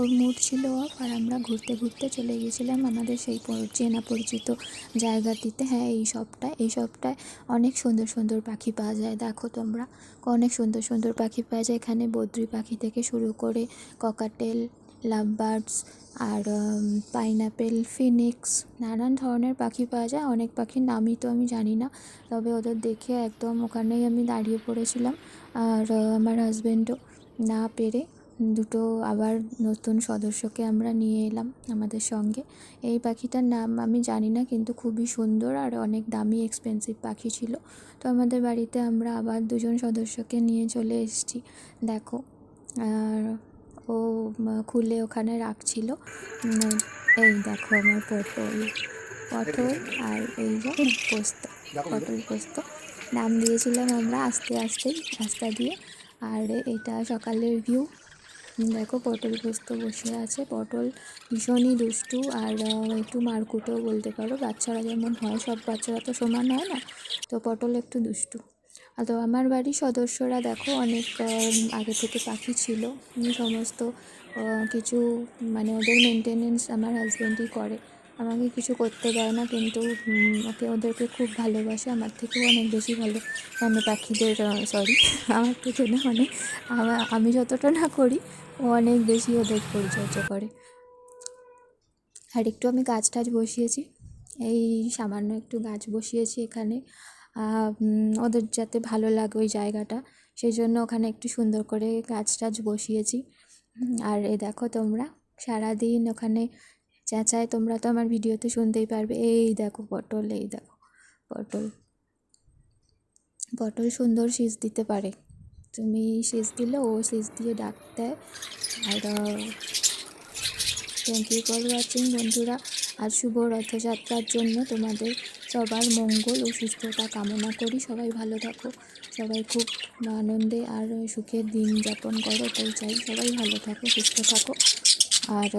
ওর mood ছিল of আর আমরা ঘুরতে ঘুরতে চলে গেছিলাম আমাদের সেই চেনা পরিচিত জায়গাটিতে। হ্যাঁ এই সবটায় এই সবটায় অনেক সুন্দর সুন্দর পাখি পাওয়া যায়। দেখো তোমরা, অনেক সুন্দর সুন্দর পাখি পাওয়া যায়। এখানে বদ্রি পাখি থেকে শুরু করে ককাটেল লাভ বার্ডস আর পাইনাপেল ফিনিক্স নানান ধরনের পাখি পাওয়া যায়। অনেক পাখির নামই তো আমি জানি না, তবে ওদের দেখে একদম ওখানেই আমি দাঁড়িয়ে পড়েছিলাম। আর, আমার হাজব্যান্ডও না পেরে দুটো আবার নতুন সদস্যকে আমরা নিয়ে এলাম আমাদের সঙ্গে। এই পাখিটার নাম আমি জানি না, কিন্তু খুবই সুন্দর আর অনেক দামি এক্সপেন্সিভ পাখি ছিল। তো আমাদের বাড়িতে আমরা আবার দুজন সদস্যকে নিয়ে চলে এসেছি। দেখো, আর ও খুলে ওখানে রাখছিল। এই দেখো আমার পটল। পটল আর এই যে পোস্ত, পটল পোস্ত। নাম দিয়েছিলাম আমরা আস্তে আস্তে রাস্তা দিয়ে। আর এটা সকালের ভিউ দেখো পটল পোস্ত বসে আছে। পটল ভীষণই দুষ্টু আর একটু মারকুটেও বলতে পারো। বাচ্চারা যেমন হয়, সব বাচ্চারা তো সমান হয় না? তো পটল একটু দুষ্টু। তো আমার বাড়ির সদস্যরা দেখো অনেক আগে থেকে পাখি ছিল। সমস্ত কিছু মানে ওদের মেনটেনেন্স আমার হাজব্যান্ডই করে। আমাকে কিছু করতে দেয় না, কিন্তু ওকে, ওদেরকে খুব ভালোবাসে। আমার থেকেও অনেক বেশি ভালো মানে পাখিদের সরি আমার থেকে না মানে আমি যতটা না করি, ও অনেক বেশি ওদের পরিচর্যা করে। আর একটু আমি গাছ টাছ বসিয়েছি। এই সামান্য একটু গাছ বসিয়েছি এখানে। ওদের যাতে ভালো লাগে ওই জায়গাটা সেই জন্য ওখানে একটু সুন্দর করে গাছ টাছ বসিয়েছি। আর এ দেখো তোমরা, সারাদিন ওখানে চেঁচায় তোমরা তো আমার ভিডিওতে শুনতেই পারবে। এই দেখো পটল, এই দেখো পটল। পটল সুন্দর শীষ দিতে পারে। তুমি শীষ দিলে ও শীষ দিয়ে ডাক দেয়। আর থ্যাংক ইউ ফর ওয়াচিং বন্ধুরা। আর শুভ রথযাত্রার জন্য তোমাদের সবার মঙ্গল ও সুস্থতা কামনা করি। সবাই ভালো থাকো। সবাই খুব আনন্দে আর সুখের দিন যাপন করো। তাই চাই। সবাই ভালো থাকো, সুস্থ থাকো। আর